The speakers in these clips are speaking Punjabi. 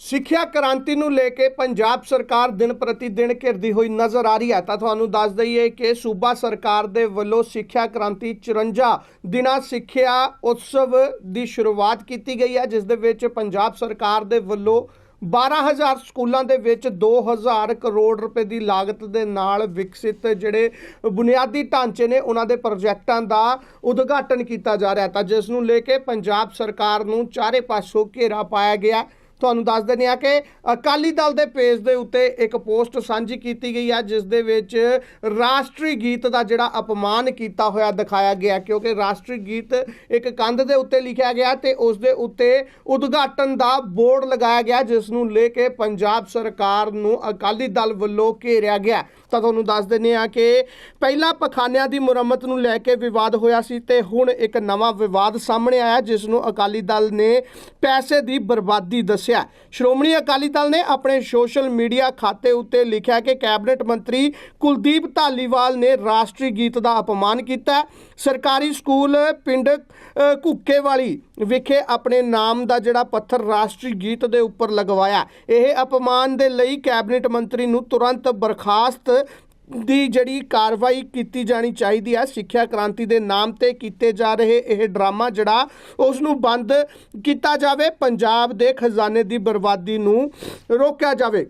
ਸਿੱਖਿਆ ਕ੍ਰਾਂਤੀ ਨੂੰ ਲੈ ਕੇ ਪੰਜਾਬ ਸਰਕਾਰ ਦਿਨ ਪ੍ਰਤੀ ਦਿਨ ਘਿਰਦੀ ਹੋਈ ਨਜ਼ਰ ਆ ਰਹੀ ਹੈ। ਤਾਂ ਤੁਹਾਨੂੰ ਦੱਸ ਦਈਏ ਕਿ ਸੂਬਾ ਸਰਕਾਰ ਦੇ ਵੱਲੋਂ ਸਿੱਖਿਆ ਕ੍ਰਾਂਤੀ 54 ਦਿਨਾਂ ਸਿੱਖਿਆ ਉਤਸਵ ਦੀ ਸ਼ੁਰੂਆਤ ਕੀਤੀ ਗਈ ਹੈ, ਜਿਸ ਦੇ ਵਿੱਚ ਪੰਜਾਬ ਸਰਕਾਰ ਦੇ ਵੱਲੋਂ 12000 ਸਕੂਲਾਂ ਦੇ ਵਿੱਚ 2000 ਕਰੋੜ ਰੁਪਏ ਦੀ ਲਾਗਤ ਦੇ ਨਾਲ ਵਿਕਸਿਤ ਜਿਹੜੇ ਬੁਨਿਆਦੀ ਢਾਂਚੇ ਨੇ, ਉਹਨਾਂ ਦੇ ਪ੍ਰੋਜੈਕਟਾਂ ਦਾ ਉਦਘਾਟਨ ਕੀਤਾ ਜਾ ਰਿਹਾ ਤਾਂ ਜਿਸ ਨੂੰ ਲੈ ਕੇ ਪੰਜਾਬ ਸਰਕਾਰ ਨੂੰ ਚਾਰੇ ਪਾਸੋਂ ਘੇਰਾ ਪਾਇਆ ਗਿਆ ਤੁਹਾਨੂੰ ਦੱਸ ਦਿੰਦੇ ਆ ਕਿ ਅਕਾਲੀ ਦਲ ਦੇ ਪੇਜ ਦੇ ਉੱਤੇ ਇੱਕ ਪੋਸਟ ਸਾਂਝੀ ਕੀਤੀ ਗਈ ਹੈ ਜਿਸ ਦੇ ਵਿੱਚ ਰਾਸ਼ਟਰੀ ਗੀਤ ਦਾ ਜਿਹੜਾ ਅਪਮਾਨ ਕੀਤਾ ਹੋਇਆ ਦਿਖਾਇਆ ਗਿਆ, ਕਿਉਂਕਿ ਰਾਸ਼ਟਰੀ ਗੀਤ ਇੱਕ ਕੰਧ ਦੇ ਉੱਤੇ ਲਿਖਿਆ ਗਿਆ ਤੇ ਉਸ ਦੇ ਉੱਤੇ ਉਦਘਾਟਨ ਦਾ ਬੋਰਡ ਲਗਾਇਆ ਗਿਆ, ਜਿਸ ਨੂੰ ਲੈ ਕੇ ਪੰਜਾਬ ਸਰਕਾਰ ਨੂੰ ਅਕਾਲੀ ਦਲ ਵੱਲੋਂ ਘੇਰਿਆ ਗਿਆ। ਤਾਂ ਤੁਹਾਨੂੰ ਦੱਸ ਦਿੰਦੇ ਆ ਕਿ ਪਹਿਲਾਂ ਪਖਾਨਿਆਂ ਦੀ ਮੁਰੰਮਤ ਨੂੰ ਲੈ ਕੇ ਵਿਵਾਦ ਹੋਇਆ ਸੀ ਤੇ ਹੁਣ ਇੱਕ ਨਵਾਂ ਵਿਵਾਦ ਸਾਹਮਣੇ ਆਇਆ, ਜਿਸ ਨੂੰ ਅਕਾਲੀ ਦਲ ਨੇ ਪੈਸੇ ਦੀ ਬਰਬਾਦੀ ਦੱਸ। ਦੱਸਿਆ ਸ਼੍ਰੋਮਣੀ ਅਕਾਲੀ ਦਲ ਨੇ ਆਪਣੇ ਸੋਸ਼ਲ ਮੀਡੀਆ ਖਾਤੇ ਉੱਤੇ ਲਿਖਿਆ ਕਿ ਕੈਬਨਿਟ ਮੰਤਰੀ ਕੁਲਦੀਪ ਧਾਲੀਵਾਲ ਨੇ ਰਾਸ਼ਟਰੀ ਗੀਤ ਦਾ ਅਪਮਾਨ ਕੀਤਾ ਸਰਕਾਰੀ ਸਕੂਲ ਪਿੰਡ ਘੁੱਕੇਵਾਲੀ ਵਿਖੇ ਆਪਣੇ ਨਾਮ ਦਾ ਜਿਹੜਾ ਪੱਥਰ ਰਾਸ਼ਟਰੀ ਗੀਤ ਦੇ ਉੱਪਰ ਲਗਵਾਇਆ ਇਹ ਅਪਮਾਨ ਦੇ ਲਈ ਕੈਬਨਿਟ ਮੰਤਰੀ ਨੂੰ ਤੁਰੰਤ ਬਰਖਾਸਤ ਦੀ ਜਿਹੜੀ ਕਾਰਵਾਈ ਕੀਤੀ ਜਾਣੀ ਚਾਹੀਦੀ ਹੈ, ਸਿੱਖਿਆ ਕ੍ਰਾਂਤੀ ਦੇ ਨਾਮ ਤੇ ਕੀਤੇ ਜਾ ਰਹੇ ਇਹ ਡਰਾਮਾ ਜਿਹੜਾ ਉਸ ਨੂੰ ਬੰਦ ਕੀਤਾ ਜਾਵੇ, ਪੰਜਾਬ ਦੇ ਖਜ਼ਾਨੇ ਦੀ ਬਰਬਾਦੀ ਨੂੰ ਰੋਕਿਆ ਜਾਵੇ।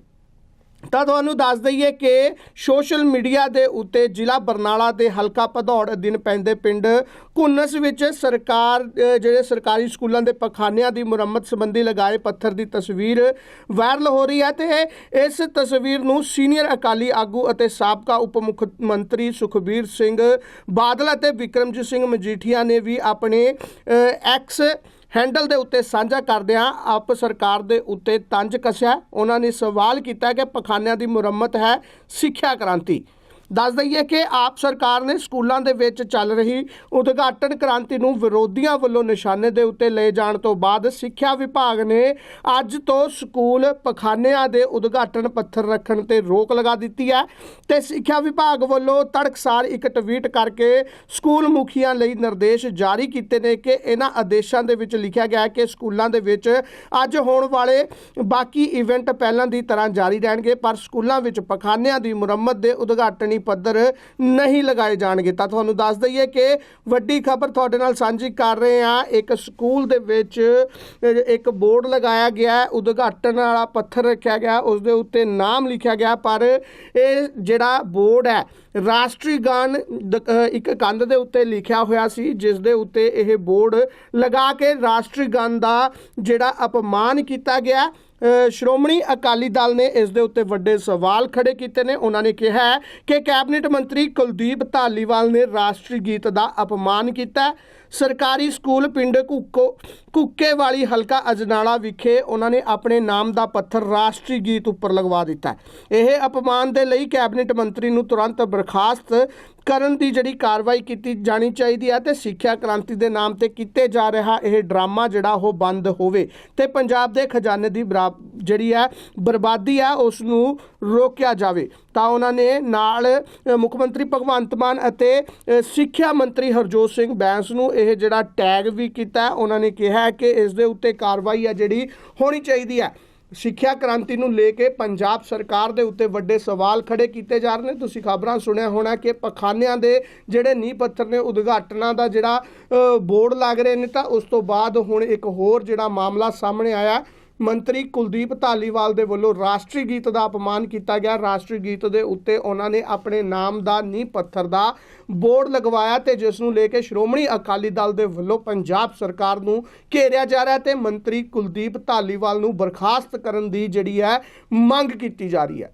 ਤਾਂ ਤੁਹਾਨੂੰ ਦੱਸ ਦਈਏ ਕਿ ਸੋਸ਼ਲ ਮੀਡੀਆ ਦੇ ਉੱਤੇ ਜ਼ਿਲ੍ਹਾ ਬਰਨਾਲਾ ਦੇ ਹਲਕਾ ਭਦੌੜ ਅਧੀਨ ਪੈਂਦੇ ਪਿੰਡ ਘੁੰਨਸ ਵਿੱਚ ਸਰਕਾਰ ਜਿਹੜੇ ਸਰਕਾਰੀ ਸਕੂਲਾਂ ਦੇ ਪਖਾਨਿਆਂ ਦੀ ਮੁਰੰਮਤ ਸੰਬੰਧੀ ਲਗਾਏ ਪੱਥਰ ਦੀ ਤਸਵੀਰ ਵਾਇਰਲ ਹੋ ਰਹੀ ਹੈ ਤੇ ਇਸ ਤਸਵੀਰ ਨੂੰ ਸੀਨੀਅਰ ਅਕਾਲੀ ਆਗੂ ਅਤੇ ਸਾਬਕਾ ਉਪ ਮੁੱਖ ਮੰਤਰੀ ਸੁਖਬੀਰ ਸਿੰਘ ਬਾਦਲ ਅਤੇ ਵਿਕਰਮਜੀਤ ਸਿੰਘ ਮਜੀਠੀਆ ਨੇ ਵੀ ਆਪਣੇ ਐਕਸ ਹੈਂਡਲ ਦੇ ਉੱਤੇ ਸਾਂਝਾ ਕਰਦਿਆਂ ਆਪ ਸਰਕਾਰ ਦੇ ਉੱਤੇ ਤੰਜ ਕੱਸਿਆ। ਉਹਨਾਂ ਨੇ ਸਵਾਲ ਕੀਤਾ ਕਿ ਪਖਾਨਿਆਂ ਦੀ ਮੁਰੰਮਤ ਹੈ ਸਿੱਖਿਆ ਕ੍ਰਾਂਤੀ। ਦੱਸ ਦਈਏ ਕਿ ਆਪ ਸਰਕਾਰ ਨੇ ਸਕੂਲਾਂ ਦੇ ਵਿੱਚ ਚੱਲ ਰਹੀ ਉਦਘਾਟਨ ਕ੍ਰਾਂਤੀ ਨੂੰ ਵਿਰੋਧੀਆਂ ਵੱਲੋਂ ਨਿਸ਼ਾਨੇ ਦੇ ਉੱਤੇ ਲਏ ਜਾਣ ਤੋਂ ਬਾਅਦ ਸਿੱਖਿਆ ਵਿਭਾਗ ਨੇ ਅੱਜ ਤੋਂ ਸਕੂਲ ਪਖਾਨਿਆਂ ਦੇ ਉਦਘਾਟਨ ਪੱਥਰ ਰੱਖਣ ਤੇ ਰੋਕ ਲਗਾ ਦਿੱਤੀ ਹੈ ਤੇ ਸਿੱਖਿਆ ਵਿਭਾਗ ਵੱਲੋਂ ਤੜਕਸਾਰ ਇੱਕ ਟਵੀਟ ਕਰਕੇ ਸਕੂਲ ਮੁਖੀਆਂ ਲਈ ਨਿਰਦੇਸ਼ ਜਾਰੀ ਕੀਤੇ ਨੇ ਕਿ ਇਹਨਾਂ ਆਦੇਸ਼ਾਂ ਦੇ ਵਿੱਚ ਲਿਖਿਆ ਗਿਆ ਹੈ ਕਿ ਸਕੂਲਾਂ ਦੇ ਵਿੱਚ ਅੱਜ ਹੋਣ ਵਾਲੇ ਬਾਕੀ ਇਵੈਂਟ ਪਹਿਲਾਂ ਦੀ ਤਰ੍ਹਾਂ ਜਾਰੀ ਰਹਿਣਗੇ, ਪਰ ਸਕੂਲਾਂ ਵਿੱਚ ਪਖਾਨਿਆਂ ਦੀ ਮੁਰੰਮਤ ਦੇ ਉਦਘਾਟਨੀ ਪੱਧਰ ਨਹੀਂ ਲਗਾਏ ਜਾਣਗੇ। ਤਾਂ ਤੁਹਾਨੂੰ ਦੱਸ ਦਈਏ ਕਿ ਵੱਡੀ ਖਬਰ ਤੁਹਾਡੇ ਨਾਲ ਸਾਂਝੀ ਕਰ ਰਹੇ ਹਾਂ। ਇੱਕ ਸਕੂਲ ਦੇ ਵਿੱਚ ਇੱਕ ਬੋਰਡ ਲਗਾਇਆ ਗਿਆ ਉਦਘਾਟਨ ਵਾਲਾ ਪੱਥਰ ਰੱਖਿਆ ਗਿਆ। ਉਸ ਦੇ ਉੱਤੇ ਨਾਮ ਲਿਖਿਆ ਗਿਆ, ਪਰ ਇਹ ਜਿਹੜਾ ਬੋਰਡ ਹੈ, ਰਾਸ਼ਟਰੀ ਗਾਨ ਇੱਕ ਕੰਧ ਦੇ ਉੱਤੇ ਲਿਖਿਆ ਹੋਇਆ ਸੀ, ਜਿਸ ਦੇ ਉੱਤੇ ਇਹ ਬੋਰਡ ਲਗਾ ਕੇ ਰਾਸ਼ਟਰੀ ਗਾਨ ਦਾ ਜਿਹੜਾ ਅਪਮਾਨ ਕੀਤਾ ਗਿਆ। ਸ਼੍ਰੋਮਣੀ ਅਕਾਲੀ ਦਲ ਨੇ ਇਸ ਦੇ ਉੱਤੇ ਵੱਡੇ ਸਵਾਲ ਖੜੇ ਕੀਤੇ ਨੇ। ਉਹਨਾਂ ਨੇ ਕਿਹਾ ਹੈ ਕਿ ਕੈਬਨਿਟ ਮੰਤਰੀ ਕੁਲਦੀਪ ਧਾਲੀਵਾਲ ਨੇ ਰਾਸ਼ਟਰੀ ਗੀਤ ਦਾ ਅਪਮਾਨ ਕੀਤਾ। ਸਰਕਾਰੀ ਸਕੂਲ ਪਿੰਡ ਘੁੱਕੋ ਕੁੱਕੇ ਵਾਲੀ ਹਲਕਾ ਅਜਨਾਲਾ ਵਿਖੇ ਉਹਨਾਂ ਨੇ ਆਪਣੇ ਨਾਮ ਦਾ ਪੱਥਰ ਰਾਸ਼ਟਰੀ ਗੀਤ ਉੱਪਰ ਲਗਵਾ ਦਿੱਤਾ ਇਹ ਅਪਮਾਨ ਦੇ ਲਈ ਕੈਬਨਿਟ ਮੰਤਰੀ ਨੂੰ ਤੁਰੰਤ ਬਰਖਾਸਤ ਕਰਨ ਦੀ ਜਿਹੜੀ ਕਾਰਵਾਈ ਕੀਤੀ ਜਾਣੀ ਚਾਹੀਦੀ ਹੈ ਤੇ ਸਿੱਖਿਆ ਕ੍ਰਾਂਤੀ ਦੇ ਨਾਮ ਤੇ ਕੀਤੇ ਜਾ ਰਿਹਾ ਇਹ ਡਰਾਮਾ ਜਿਹੜਾ ਉਹ ਬੰਦ ਹੋਵੇ ਤੇ ਪੰਜਾਬ ਦੇ ਖਜ਼ਾਨੇ ਦੀ ਬਰਾ- ਜਿਹੜੀ ਹੈ, ਬਰਬਾਦੀ ਹੈ ਉਸ ਨੂੰ ਰੋਕਿਆ ਜਾਵੇ। ਤਾਂ ਉਹਨਾਂ ਨੇ ਨਾਲ ਮੁੱਖ ਮੰਤਰੀ ਭਗਵੰਤ ਮਾਨ ਅਤੇ ਸਿੱਖਿਆ ਮੰਤਰੀ ਹਰਜੋਤ ਸਿੰਘ ਬੈਂਸ ਨੂੰ ਇਹ ਜਿਹੜਾ ਟੈਗ ਵੀ ਕੀਤਾ ਉਹਨਾਂ ਨੇ ਕਿਹਾ ਕਿ ਇਸ ਦੇ ਉੱਤੇ ਕਾਰਵਾਈ ਹੈ ਜਿਹੜੀ ਹੋਣੀ ਚਾਹੀਦੀ ਹੈ। ਸਿੱਖਿਆ ਕ੍ਰਾਂਤੀ ਨੂੰ ਲੈ ਕੇ ਪੰਜਾਬ ਸਰਕਾਰ ਦੇ ਉੱਤੇ ਵੱਡੇ ਸਵਾਲ ਖੜੇ ਕੀਤੇ ਜਾ ਰਹੇ ਨੇ। ਤੁਸੀਂ ਖਬਰਾਂ ਸੁਣਿਆ ਹੋਣਾ ਕਿ ਪਖਾਨਿਆਂ ਦੇ ਜਿਹੜੇ ਨੀਂਹ ਪੱਥਰ ਨੇ, ਉਦਘਾਟਨਾਂ ਦਾ ਜਿਹੜਾ ਬੋਰਡ ਲੱਗ ਰਹੇ ਨੇ, ਤਾਂ ਉਸ ਤੋਂ ਬਾਅਦ ਹੁਣ ਇੱਕ ਹੋਰ ਜਿਹੜਾ ਮਾਮਲਾ ਸਾਹਮਣੇ ਆਇਆ। ਮੰਤਰੀ ਕੁਲਦੀਪ ਧਾਲੀਵਾਲ ਦੇ ਵੱਲੋਂ ਰਾਸ਼ਟਰੀ ਗੀਤ ਦਾ ਅਪਮਾਨ ਕੀਤਾ ਗਿਆ। ਰਾਸ਼ਟਰੀ ਗੀਤ ਦੇ ਉੱਤੇ ਉਹਨਾਂ ਨੇ ਆਪਣੇ ਨਾਮ ਦਾ ਨੀਂਹ ਪੱਥਰ ਦਾ ਬੋਰਡ ਲਗਵਾਇਆ ਤੇ ਜਿਸ ਨੂੰ ਲੈ ਕੇ ਸ਼੍ਰੋਮਣੀ ਅਕਾਲੀ ਦਲ ਦੇ ਵੱਲੋਂ ਪੰਜਾਬ ਸਰਕਾਰ ਨੂੰ ਘੇਰਿਆ ਜਾ ਰਿਹਾ ਤੇ ਮੰਤਰੀ ਕੁਲਦੀਪ ਧਾਲੀਵਾਲ ਨੂੰ ਬਰਖਾਸਤ ਕਰਨ ਦੀ ਜਿਹੜੀ ਹੈ ਮੰਗ ਕੀਤੀ ਜਾ ਰਹੀ ਹੈ।